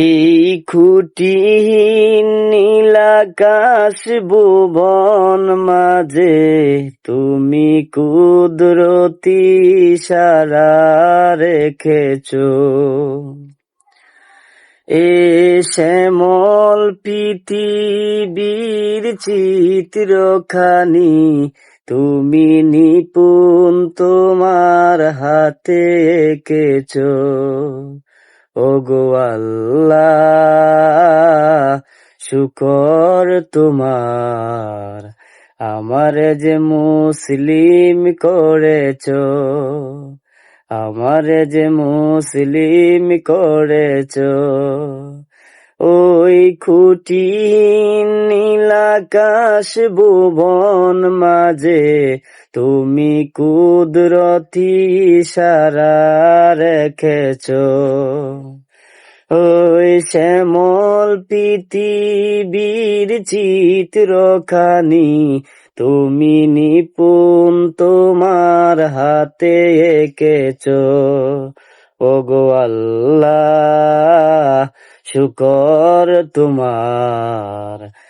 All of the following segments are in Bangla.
এই খুঁটিহীন নীলাকাশ ভুবন মাঝে তুমি কুদরতি সারা রেখেছো। এ শ্যামল পৃথিবীর চিত্রখানি, তুমি নিপুণ তোমার হাতে এঁকেছ। ও গো আল্লাহ, শুকর তোমার। আমার যে মুসলিম করেছ, আমার যে মুসলিম করেছ, ওই খুঁটি নীলাকাশ ভুবন মাঝে, তুমি কুদরতি সারা রেখেছ। ওই শ্যামল পৃথিবীর চিত্রখানি, তুমি নিপুণ তোমার হাতে এঁকেছ। ও গো আল্লাহ, শুকর তোমার।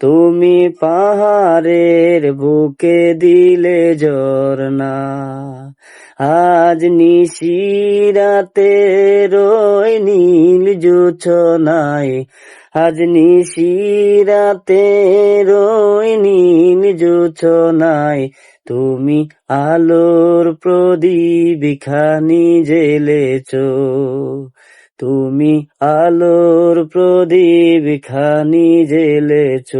তুমি পাহাড়ের বুকে দিলে ঝর্ণা। আজ নিশিরাতে রই নীল জোছনায়। আজ নিশিরাতে রই নীল জোছনায়। তুমি আলোর প্রদীপ খানি জেলেছ তুমি আলোর প্রদীপ খানি জেলেছ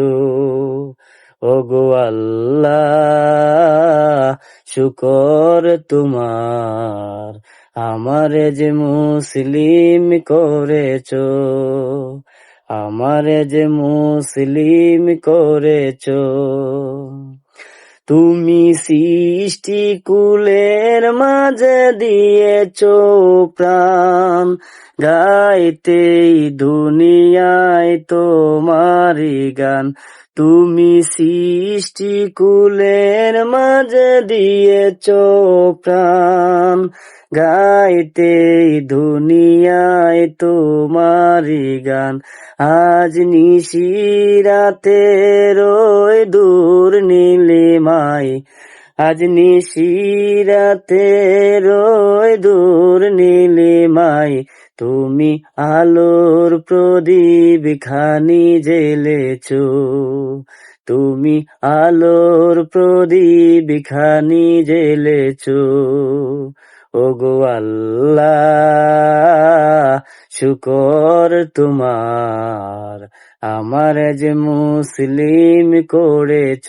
ও গো আল্লাহ, শুকর তোমার, আমার যে মুসলিম করেছ, আমার যে মুসলিম করেছ। তুমি সৃষ্টি কুলের মাঝে দিয়েছ প্রাণ গাইতেই দুনিয়ায় তোমারি গান। তুমি সৃষ্টি কুলের মাঝে দিয়েছ প্রাণ। গাইতেই দুনিয়ায় তোমারি গান। আজ নিশিরাতে রয় দূর নীলিমাই আজ নিশিরাতে রয় দূর নীলিমাই। তুমি আলোর প্রদীপ খানি জেলেছ তুমি আলোর প্রদীপ খানি জেলেছ ও গো আল্লাহ, শুকর তোমার, আমার যে মুসলিম করেছ।